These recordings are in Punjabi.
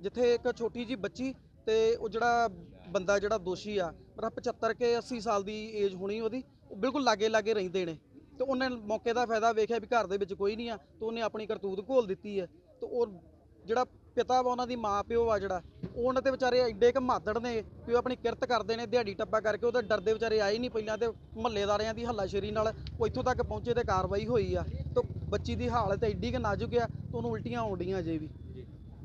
ਜਿੱਥੇ ਇੱਕ ਛੋਟੀ ਜੀ ਬੱਚੀ ਤੇ ਉਹ ਜਿਹੜਾ ਬੰਦਾ ਜਿਹੜਾ ਦੋਸ਼ੀ ਆ ਮੇਰਾ 75 ਕੇ 80 ਸਾਲ ਦੀ ਏਜ ਹੋਣੀ ਉਹਦੀ, ਉਹ ਬਿਲਕੁਲ ਲਾਗੇ ਲਾਗੇ ਰਹਿੰਦੇ ਨੇ। ਤੇ ਉਹਨੇ ਮੌਕੇ ਦਾ ਫਾਇਦਾ ਵੇਖਿਆ ਵੀ ਘਰ ਦੇ ਵਿੱਚ ਕੋਈ ਨਹੀਂ ਆ, ਤੇ ਉਹਨੇ ਆਪਣੀ ਕਰਤੂਤ ਘੋਲ ਦਿੱਤੀ ਹੈ। ਤੇ ਉਹ ਜਿਹੜਾ ਪਿਤਾ ਵਾ ਉਹਨਾਂ ਦੀ ਮਾਂ ਪਿਓ ਆ ਜਿਹੜਾ, ਉਹ ਉਹਨਾਂ ਤੇ ਵਿਚਾਰੇ ਐਡੇ ਕੁ ਮਾਦੜ ਨੇ ਕਿ ਉਹ ਆਪਣੀ ਕਿਰਤ ਕਰਦੇ ਨੇ, ਦਿਹਾੜੀ ਟੱਪਾ ਕਰਕੇ ਉਹ ਤਾਂ ਡਰਦੇ ਵਿਚਾਰੇ ਆਏ ਨਹੀਂ ਪਹਿਲਾਂ ਤੇ ਮਹੱਲੇਦਾਰਿਆਂ ਦੀ ਹੱਲਾਸ਼ੇਰੀ ਨਾਲ ਉਹ ਇੱਥੋਂ ਤੱਕ ਪਹੁੰਚੇ ਤੇ ਕਾਰਵਾਈ ਹੋਈ ਆ। ਤੇ ਬੱਚੀ ਦੀ ਹਾਲਤ ਐਡੀ ਕੁ ਨਾਜ਼ੁਕ ਆ, ਤੇ ਉਹਨੂੰ ਉਲਟੀਆਂ ਆਉਂਦੀਆਂ ਅਜੇ ਵੀ।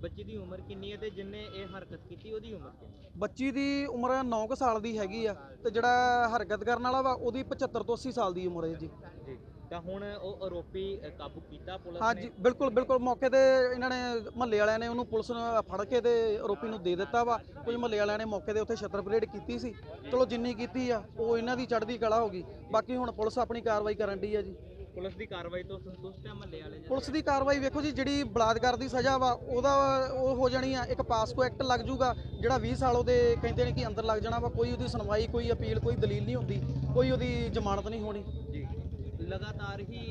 ਬੱਚੀ ਦੀ ਉਮਰ ਕਿੰਨੀ ਹੈ ਤੇ ਜਿੰਨੇ ਇਹ ਹਰਕਤ ਕੀਤੀ ਉਹਦੀ ਉਮਰ ਕਿੰਨੀ ਹੈ? ਬੱਚੀ ਦੀ ਉਮਰ 9 ਕੁ ਸਾਲ ਦੀ ਹੈਗੀ ਆ ਤੇ ਜਿਹੜਾ ਹਰਕਤ ਕਰਨ ਵਾਲਾ ਵਾ ਉਹਦੀ 75 ਤੋਂ 80 ਸਾਲ ਦੀ ਉਮਰ ਹੈ ਜੀ। ਜੀ ਤਾਂ ਹੁਣ ਉਹ ਆਰੋਪੀ ਅ, ਕਾਬੂ ਕੀਤਾ ਪੁਲਿਸ ਹਾਂਜੀ ਨੇ? ਬਿਲਕੁਲ ਬਿਲਕੁਲ ਮੌਕੇ ਤੇ ਇਹਨਾਂ ਨੇ ਮਹੱਲੇ ਵਾਲਿਆਂ ਨੇ ਉਹਨੂੰ ਪੁਲਿਸ ਨੂੰ ਫੜ ਕੇ ਤੇ ਆਰੋਪੀ ਨੂੰ ਦੇ ਦਿੱਤਾ ਵਾ। ਕੁਝ ਮਹੱਲੇ ਵਾਲਿਆਂ ਨੇ ਮੌਕੇ ਦੇ ਉੱਥੇ ਛੱਤਰ ਪਰੇਡ ਕੀਤੀ ਸੀ। ਚਲੋ ਜਿੰਨੀ ਕੀਤੀ ਆ ਉਹ ਇਹਨਾਂ ਦੀ ਚੜ੍ਹਦੀ ਕਲਾ ਹੋ ਗਈ। ਬਾਕੀ ਹੁਣ ਪੁਲਿਸ ਆਪਣੀ ਕਾਰਵਾਈ ਕਰਨ ਦੀ ਆ ਜੀ। ਪੁਲਿਸ ਦੀ ਕਾਰਵਾਈ ਤੋਂ ਸੰਤੁਸ਼ਟ ਹੈ ਮਹੱਲੇ ਵਾਲੇ ਪੁਲਿਸ ਦੀ ਕਾਰਵਾਈ ਵੇਖੋ ਜੀ ਜਿਹੜੀ ਬਲਾਤਕਾਰ ਦੀ ਸਜ਼ਾ ਵਾ ਉਹਦਾ ਉਹ ਹੋ ਜਾਣੀ ਆ ਇੱਕ ਪਾਸਕੋ ਐਕਟ ਲੱਗ ਜੂਗਾ ਜਿਹੜਾ 20 ਸਾਲ ਉਹਦੇ ਕਹਿੰਦੇ ਨੇ ਕਿ ਅੰਦਰ ਲੱਗ ਜਾਣਾ ਵਾ ਕੋਈ ਉਹਦੀ ਸੁਣਵਾਈ ਕੋਈ ਅਪੀਲ ਕੋਈ ਦਲੀਲ ਨਹੀਂ ਹੁੰਦੀ ਕੋਈ ਉਹਦੀ ਜ਼ਮਾਨਤ ਨਹੀਂ ਹੋਣੀ। ਜੀ। ਲਗਾਤਾਰ ਹੀ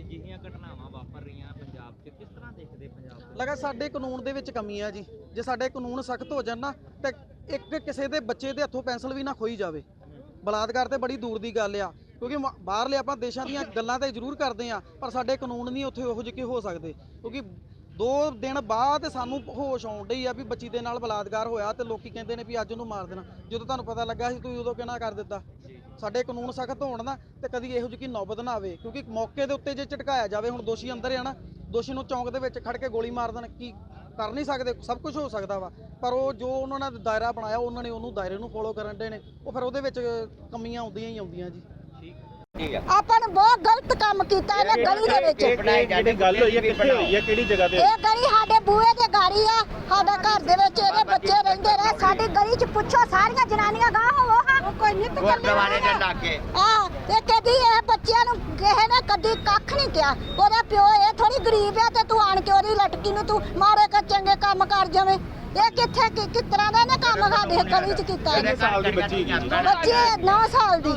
ਅਜਿਹੀਆਂ ਘਟਨਾਵਾਂ ਵਾਪਰ ਰਹੀਆਂ ਪੰਜਾਬ 'ਚ ਕਿਸ ਤਰ੍ਹਾਂ ਦੇਖਦੇ ਪੰਜਾਬ ਲਗਾ ਸਾਡੇ ਕਾਨੂੰਨ ਦੇ ਵਿੱਚ ਕਮੀ ਆ ਜੀ। ਜੇ ਸਾਡੇ ਕਾਨੂੰਨ ਸਖਤ ਹੋ ਜਾਣ ਨਾ ਤੇ ਇੱਕ ਕਿਸੇ ਦੇ ਬੱਚੇ ਦੇ ਹੱਥੋਂ ਪੈਨਸਲ ਵੀ ਨਾ ਖੋਈ ਜਾਵੇ। ਬਲਾਤਕਾਰ ਤੇ ਬੜੀ ਦੂਰ ਦੀ ਗੱਲ ਆ। ਕਿਉਂਕਿ ਮ- ਬਾਹਰਲੇ ਆਪਾਂ ਦੇਸ਼ਾਂ ਦੀਆਂ ਗੱਲਾਂ ਤਾਂ ਜ਼ਰੂਰ ਕਰਦੇ ਆ ਪਰ ਸਾਡੇ ਕਾਨੂੰਨ ਨਹੀਂ ਉੱਥੇ ਉਹੋ ਜਿਹੇ ਕਿ ਹੋ ਸਕਦੇ। ਕਿਉਂਕਿ ਦੋ ਦਿਨ ਬਾਅਦ ਸਾਨੂੰ ਹੋਸ਼ ਆਉਣ ਡਈ ਆ ਵੀ ਬੱਚੀ ਦੇ ਨਾਲ ਬਲਾਤਕਾਰ ਹੋਇਆ ਤੇ ਲੋਕੀ ਕਹਿੰਦੇ ਨੇ ਵੀ ਅੱਜ ਉਹਨੂੰ ਮਾਰ ਦੇਣਾ। ਜਦੋਂ ਤੁਹਾਨੂੰ ਪਤਾ ਲੱਗਾ ਸੀ ਤੁਸੀਂ ਉਦੋਂ ਕਿਹਨਾਂ ਕਰ ਦਿੱਤਾ? ਸਾਡੇ ਕਾਨੂੰਨ ਸਖਤ ਹੋਣ ਨਾ ਤੇ ਕਦੀ ਇਹੋ ਜਿਹੀ ਨੌਬਤ ਨਾ ਆਵੇ। ਕਿਉਂਕਿ ਮੌਕੇ ਦੇ ਉੱਤੇ ਜੇ ਝਟਕਾਇਆ ਜਾਵੇ, ਹੁਣ ਦੋਸ਼ੀ ਅੰਦਰ ਆ ਨਾ, ਦੋਸ਼ੀ ਨੂੰ ਚੌਂਕ ਦੇ ਵਿੱਚ ਖੜ ਕੇ ਗੋਲੀ ਮਾਰ ਦੇਣ, ਕੀ ਕਰ ਨਹੀਂ ਸਕਦੇ? ਸਭ ਕੁਝ ਹੋ ਸਕਦਾ ਵਾ। ਪਰ ਉਹ ਜੋ ਉਹਨਾਂ ਨੇ ਦਾਇਰਾ ਬਣਾਇਆ, ਉਹਨਾਂ ਨੇ ਉਹਨੂੰ ਦਾਇਰੇ ਨੂੰ ਫੋਲੋ ਕਰਨ ਦੇ ਨੇ। ਉਹ ਫਿਰ ਉਹਦੇ ਵਿੱਚ ਕਮੀਆਂ ਆਉਂਦੀਆਂ ਹੀ ਆਉਂਦੀਆਂ ਜੀ। ਆਪਾਂ ਨੇ ਬਹੁਤ ਗਲਤ ਕੰਮ ਕੀਤਾ ਇਹਨੇ ਗਲੀ ਦੇ ਵਿੱਚ। ਜਿਹੜੀ ਗੱਲ ਹੋਈ ਹੈ ਕਿੱਥੇ ਹੋਈ ਹੈ ਕਿਹੜੀ ਜਗ੍ਹਾ ਤੇ? ਇਹ ਗਲੀ ਸਾਡੇ ਬੂਹੇ ਦੇ ਗਾੜੀ ਆ ਸਾਡੇ ਘਰ ਦੇ ਵਿੱਚ ਇਹਦੇ ਬੱਚੇ ਰਹਿੰਦੇ ਨੇ ਸਾਡੀ ਗਲੀ 'ਚ ਪੁੱਛੋ ਸਾਰੀਆਂ ਜਨਾਨੀਆਂ ਗਾਹ ਹੋਵੋ ਹਾਂ ਕੋਈ ਨਿੱਤ ਗੁਰਦੁਆਰੇ ਦੇ ਲਾਗੇ ਆ ਤੇ ਕਦੀ ਇਹ ਬੱਚਿਆਂ ਨੂੰ ਕਿਸੇ ਨੇ ਕਦੀ ਕੱਖ ਨਹੀਂ ਕਿਹਾ। ਉਹਦਾ ਪਿਓ ਇਹ ਥੋੜੀ ਗਰੀਬ ਆ ਤੇ ਤੂੰ ਆਣ ਕੇ ਉਹਦੀ ਲਟਕੀ ਨੂੰ ਤੂੰ ਮਾਰੇ ਕਰ ਚੰਗੇ ਕੰਮ ਕਰ ਜਾਵੇਂ। ਇਹ ਕਿੱਥੇ ਕਿ ਕਿਸ ਤਰ੍ਹਾਂ ਦਾ ਇਹਨੇ ਕੰਮ ਸਾਡੇ ਗਲੀ 'ਚ ਕੀਤਾ ਕਿੰਨੇ ਸਾਲ ਦੀ ਬੱਚੀ ਹੈਗੀ? ਬੱਚੇ 9 ਸਾਲ ਦੀ।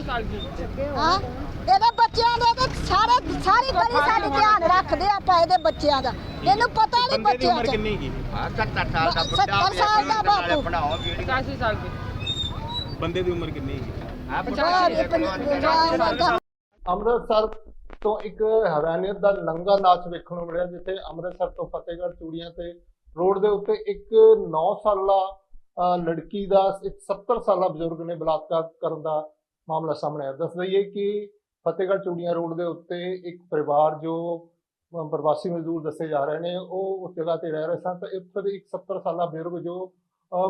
ਹਾਂ? ਇਹਦੇ ਬੱਚਿਆਂ ਦੇ ਤੇ ਸਾਰੇ ਸਾਰੀ ਗਲੀ ਸਾਡੀ ਧਿਆਨ ਰੱਖਦੇ ਆਪਾਂ ਇਹਦੇ ਬੱਚਿਆਂ ਦਾ। ਇਹਨੂੰ ਪਤਾ ਨਹੀਂ ਬੰਦੇ ਦੀ ਬੱਚਿਆਂ ਉਮਰ ਦਾ ਕਿੰਨੀ ਹੈਗੀ? ਆ 70 ਸਾਲ ਦਾ ਬੁੱਢਾ 70 ਸਾਲ ਦਾ ਬਾਪੂ। ਬਣਾਓ ਵੀਡੀਓ ਬੰਦੇ ਦੀ ਉਮਰ ਕਿੰਨੀ ਹੈਗੀ? ਆ ਅੰਮ੍ਰਿਤਸਰ ਅੰਮ੍ਰਿਤਸਰ ਤੋਂ ਇੱਕ ਹੈਰਾਨੀਅਤ ਦਾ ਨੰਗਾ ਨਾਚ ਵੇਖਣ ਨੂੰ ਮਿਲਿਆ ਜਿੱਥੇ ਅੰਮ੍ਰਿਤਸਰ ਤੋਂ ਫਤਿਹਗੜ੍ਹ ਚੂੜੀਆਂ ਤੇ ਰੋਡ ਦੇ ਉੱਤੇ ਇੱਕ 9 ਸਾਲਾ ਅਹ, ਲੜਕੀ ਦਾ ਇੱਕ 70 ਸਾਲਾ ਬਜ਼ੁਰਗ ਨੇ ਬਲਾਤਕਾਰ ਕਰਨ ਦਾ ਮਾਮਲਾ ਸਾਹਮਣੇ ਆਇਆ। ਦੱਸ ਦਈਏ ਕਿ ਫਤਿਹਗੜ੍ਹ ਚੂੜੀਆਂ ਰੋਡ ਦੇ ਉੱਤੇ ਇੱਕ ਪਰਿਵਾਰ ਜੋ ਪ੍ਰਵਾਸੀ ਮਜ਼ਦੂਰ ਦੱਸੇ ਜਾ ਰਹੇ ਨੇ, ਉਹ ਉਸ ਜਗ੍ਹਾ ਤੇ ਰਹਿ ਰਹੇ ਸਨ ਤਾਂ ਇੱਥੇ ਦੇ ਇੱਕ 70 ਸਾਲਾ ਬਜ਼ੁਰਗ ਜੋ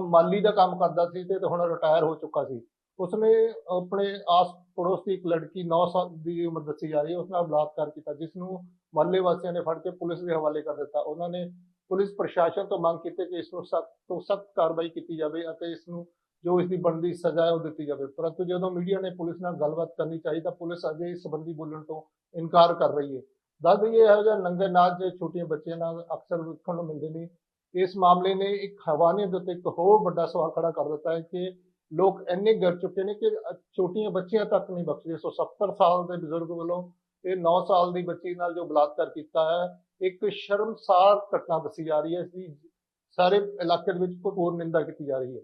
ਮਾਲੀ ਦਾ ਕੰਮ ਕਰਦਾ ਸੀ ਤੇ ਹੁਣ ਰਿਟਾਇਰ ਹੋ ਚੁੱਕਾ ਸੀ। ਉਸਨੇ ਆਪਣੇ ਆਸ ਪੜੋਸ ਦੀ ਇੱਕ ਲੜਕੀ 9 ਸਾਲ ਦੀ ਉਮਰ ਦੱਸੀ ਜਾ ਰਹੀ ਹੈ ਉਸ ਨਾਲ ਬਲਾਤਕਾਰ ਕੀਤਾ ਜਿਸ ਨੂੰ ਮਹੱਲੇ ਵਾਸੀਆਂ ਨੇ ਫੜ ਕੇ ਪੁਲਿਸ ਦੇ ਹਵਾਲੇ ਕਰ ਦਿੱਤਾ। ਉਹਨਾਂ ਨੇ ਪੁਲਿਸ ਪ੍ਰਸ਼ਾਸਨ ਤੋਂ ਮੰਗ ਕੀਤੀ ਕਿ ਇਸ ਨੂੰ ਸਖਤ ਤੋਂ ਸਖਤ ਕਾਰਵਾਈ ਕੀਤੀ ਜਾਵੇ ਅਤੇ ਇਸ ਨੂੰ ਜੋ ਇਸ ਦੀ ਬਣਦੀ ਸਜ਼ਾ ਹੈ ਉਹ ਦਿੱਤੀ ਜਾਵੇ। ਪਰੰਤੂ ਜਦੋਂ ਮੀਡੀਆ ਨੇ ਪੁਲਿਸ ਨਾਲ ਗੱਲਬਾਤ ਕਰਨੀ ਚਾਹੀ ਤਾਂ ਪੁਲਿਸ ਅਜੇ ਇਸ ਸੰਬੰਧੀ ਬੋਲਣ ਤੋਂ ਇਨਕਾਰ ਕਰ ਰਹੀ ਹੈ। ਦੱਸ ਦਈਏ ਇਹੋ ਜਿਹਾ ਨੰਗੇ ਨਾਚ ਜੇ ਛੋਟੀਆਂ ਬੱਚਿਆਂ ਨਾਲ ਅਕਸਰ ਵੇਖਣ ਨੂੰ ਮਿਲਦੇ ਨੇ। ਇਸ ਮਾਮਲੇ ਨੇ ਇੱਕ ਹਵਾਨੀਅਤ ਦੇ ਉੱਤੇ ਇੱਕ ਹੋਰ ਵੱਡਾ ਸਵਾਲ ਖੜਾ ਕਰ ਦਿੱਤਾ ਹੈ ਕਿ ਲੋਕ ਇੰਨੇ ਗਿਰ ਚੁੱਕੇ ਨੇ ਕਿ ਛੋਟੀਆਂ ਬੱਚੀਆਂ ਤੱਕ ਨਹੀਂ ਬਖਸ਼ਦੇ। ਸੋ 70 ਸਾਲ ਦੇ ਬਜ਼ੁਰਗ ਵੱਲੋਂ ਇਹ 9 ਸਾਲ ਦੀ ਬੱਚੀ ਨਾਲ ਜੋ ਬਲਾਤਕਾਰ ਕੀਤਾ ਹੈ, ਇੱਕ ਸ਼ਰਮਸਾਰ ਘਟਨਾ ਦੱਸੀ ਜਾ ਰਹੀ ਹੈ। ਇਸ ਦੀ ਸਾਰੇ ਇਲਾਕੇ ਦੇ ਵਿੱਚ ਭਰਪੂਰ ਨਿੰਦਾ ਕੀਤੀ ਜਾ ਰਹੀ ਹੈ।